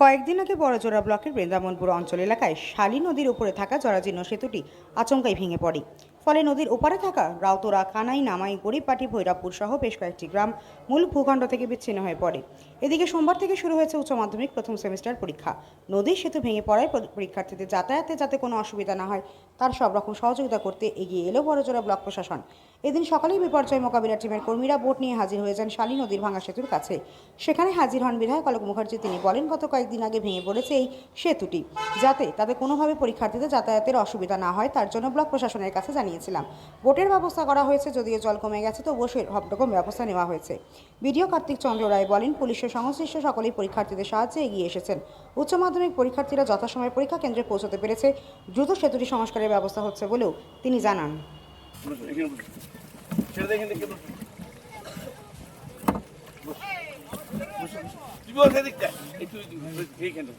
কয়েকদিন আগে বড়জোড়া ব্লকের বৃন্দাবনপুর অঞ্চল এলাকায় শালী নদীর উপরে থাকা জরাজীর্ণ সেতুটি আচমকাই ভেঙে পড়ে। ফলে নদীর ওপারে থাকা রাউতরা কানাই নামাই, গরিবপাটি, ভৈরবপুর সহ বেশ কয়েকটি গ্রাম মূল ভূখণ্ড থেকে বিচ্ছিন্ন হয়ে পড়ে। এদিকে সোমবার থেকে শুরু হয়েছে উচ্চ মাধ্যমিক প্রথম সেমিস্টার পরীক্ষা। নদীর সেতু ভেঙে পড়ায় পরীক্ষার্থীদের যাতায়াতে যাতে কোনো অসুবিধা না হয়, তার সব রকম সহযোগিতা করতে এগিয়ে এলো বড়জোড়া ব্লক প্রশাসন। এদিন সকালেই বিপর্যয় মোকাবিলা টিমের কর্মীরা বোট নিয়ে হাজির হয়ে যান শালী নদীর ভাঙা সেতুর কাছে। সেখানে হাজির হন বিধায়ক অলোক মুখার্জি। তিনি বলেন, গত কয়েকদিন আগে ভেঙে পড়েছে এই সেতুটি, যাতে তাদের কোনোভাবে পরীক্ষার্থীদের যাতায়াতের অসুবিধা না হয়, তার জন্য ব্লক প্রশাসনের কাছে জানিয়েছিলাম। বোটের ব্যবস্থা করা হয়েছে, যদিও জল কমে গেছে, তবুও সব রকম ব্যবস্থা নেওয়া হয়েছে। বিডিও কার্তিক চন্দ্র রায় বলেন, পুলিশের সংশ্লিষ্ট সকলেই পরীক্ষার্থীদের সাহায্যে এগিয়ে এসেছেন। উচ্চ মাধ্যমিক পরীক্ষার্থীরা যথাসময়ে পরীক্ষা কেন্দ্রে পৌঁছতে পেরেছে। দ্রুত সেতুটি সংস্কারের ব্যবস্থা হচ্ছে বলেও তিনি জানান। এইখানে।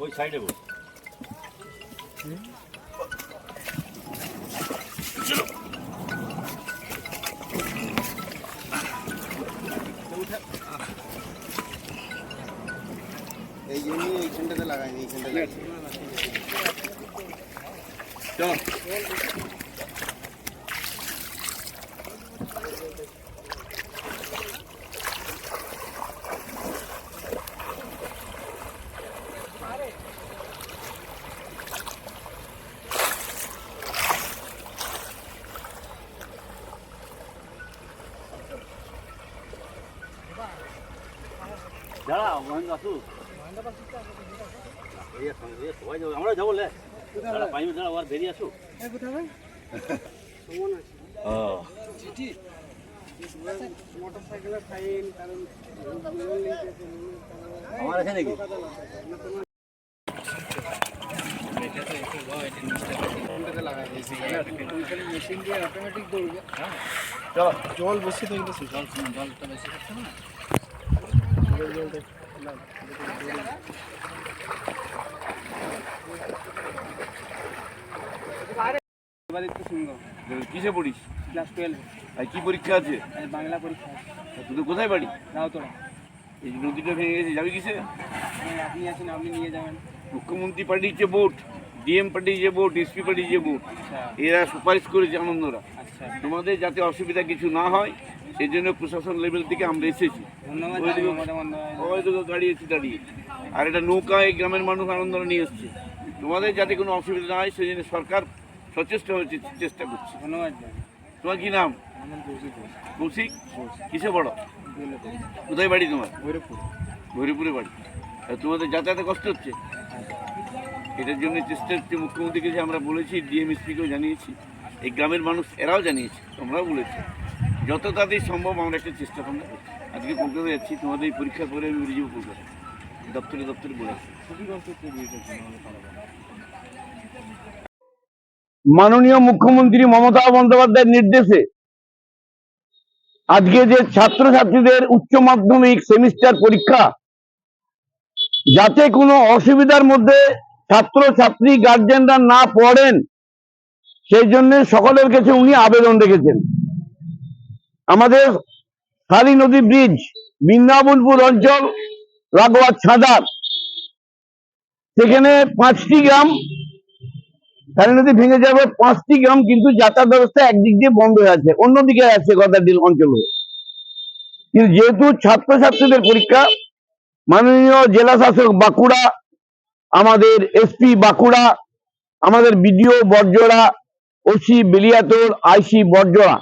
ওই সাইডে এই জন্যই এইখানটাতে লাগাইনি এইখানটা চল। দাঁড়া মহেন্দ্র এই সবাই যাব আমরা যাব লে। দাঁড়া পাঁচ মিনিট দাঁড়া আবার বেরিয়ে ফাইন আমার আছে। নাকি এইখানটাতে লাগাই দিয়েছি মেশিন দিয়ে অটোমেটিক দৌড়বে চলো। জল বেশি থাকলে জল জলটা বেশি থাকছে না জল জলটা এবার একটু সুন্দর কিসে পড়িস? ক্লাস টুয়েলভ আর কি পরীক্ষা আছে? বাংলা পরীক্ষা আর তুই তো কোথায় বাড়ি? রাউতরা এই যে নদীটা ভেঙে গেছে যাবি কিসে? হ্যাঁ, আপনি আছেন আপনি নিয়ে যাবেন। মুখ্যমন্ত্রী পাঠিয়েছে বোট ডিএম পাঠিয়েছে বোট এসপি পাঠিয়েছে বোট আচ্ছা। এরা সুপারিশ করেছে আনন্দরা। আচ্ছা। তোমাদের যাতে অসুবিধা কিছু না হয় সেই জন্য প্রশাসন লেভেল থেকে আমরা এসেছি। দিকে দাঁড়িয়েছি দাঁড়িয়ে। আর এটা নৌকা এই গ্রামের মানুষ আনন্দরা নিয়ে এসছে। তোমাদের যাতে কোনো অসুবিধা না হয় সেই জন্য সরকার সচেষ্ট হয়েছে চেষ্টা করছে। ধন্যবাদ তোমার কি নাম? কৌশিক কিসে বড় কোথায় বাড়ি তোমার? ভৈরবপুর। বাড়ি। তোমাদের যাতায়াতে কষ্ট হচ্ছে? এটার জন্য চেষ্টা হচ্ছে মুখ্যমন্ত্রীকে যে আমরা বলেছি ডিএমএসপিকেও জানিয়েছি। এই গ্রামের মানুষ এরাও জানিয়েছে তোমরাও বলেছ। যত তাড়াতাড়ি সম্ভব আমরা একটা চেষ্টা করব। আজকে কলকাতা যাচ্ছি, তোমাদের এই পরীক্ষার পরে আমি বেরিয়ে যাব কলকাতা। দপ্তরে দপ্তরে বলে মাননীয় মুখ্যমন্ত্রী মমতা বন্দ্যোপাধ্যায়ের নির্দেশে আজকে যে ছাত্রছাত্রীদের উচ্চ মাধ্যমিক সেমিস্টার পরীক্ষা, যাতে কোনো অসুবিধার মধ্যে ছাত্র ছাত্রী গার্জেনরা না পড়েন, সেই জন্য সকলের কাছে উনি আবেদন রেখেছেন। আমাদের খালি নদী ব্রিজ, বৃন্দাবনপুর অঞ্চল লাগোয়া ছাদার। সেখানে পাঁচটি গ্রাম খালি নদী ভেঙে যাবে পাঁচটি গ্রাম কিন্তু যাতায়াত ব্যবস্থা একদিক দিয়ে বন্ধ হয়ে আছে, অন্যদিকে আছে গদারডিল অঞ্চলে। কিন্তু যেহেতু ছাত্রছাত্রীদের পরীক্ষা, মাননীয় জেলা শাসক বাঁকুড়া, আমাদের এসপি বাঁকুড়া, আমাদের BDO Barjora OC Beliatore, IC Barjora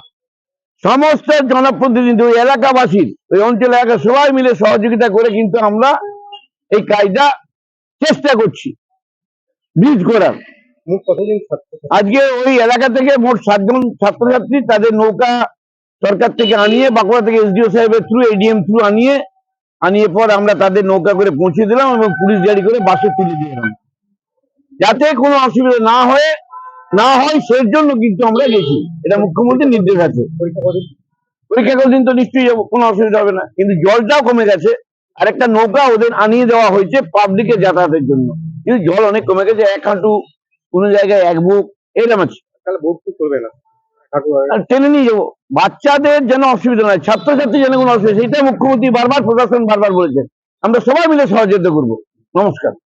সমস্ত জনপ্রতিনিধি ওই এলাকাবাসীর ওই অঞ্চল এলাকা সবাই মিলে সহযোগিতা করে কিন্তু আমরা এই কাজটা চেষ্টা করছি। ব্রিজ করার। আজকে ওই এলাকা থেকে মোট সাতজন ছাত্রছাত্রী তাদের নৌকা সরকার থেকে আনিয়ে বাঁকুড়া থেকে এসডিও সাহেবের থ্রু এডিএম থ্রু আনিয়ে আনিয়ে পর আমরা তাদের নৌকা করে পৌঁছে দিলাম এবং পুলিশ গাড়ি করে বাসে তুলে দিলাম যাতে কোনো অসুবিধা না হয়ে না হয় সেই জন্য কিন্তু আমরা গেছি। এটা মুখ্যমন্ত্রীর নির্দেশ আছে। পরীক্ষা কদিন? তো নিশ্চয়ই যাব কোনো অসুবিধা হবে না। কিন্তু জলটাও কমে গেছে। আর একটা নৌকা ওদের আনিয়ে দেওয়া হয়েছে পাবলিকের যাতায়াতের জন্য। কিন্তু জল অনেক কমে গেছে এক হাঁটু কোনো জায়গায় এক বুক এরকম আছে। তাহলে ভোট করবে না। টেনে নিয়ে যাব। বাচ্চাদের যেন অসুবিধা নয় ছাত্রছাত্রী যেন কোনো অসুবিধা সেটা মুখ্যমন্ত্রী বারবার প্রশাসন বারবার বলেছেন আমরা সবাই মিলে সহযোগিতা করব। নমস্কার।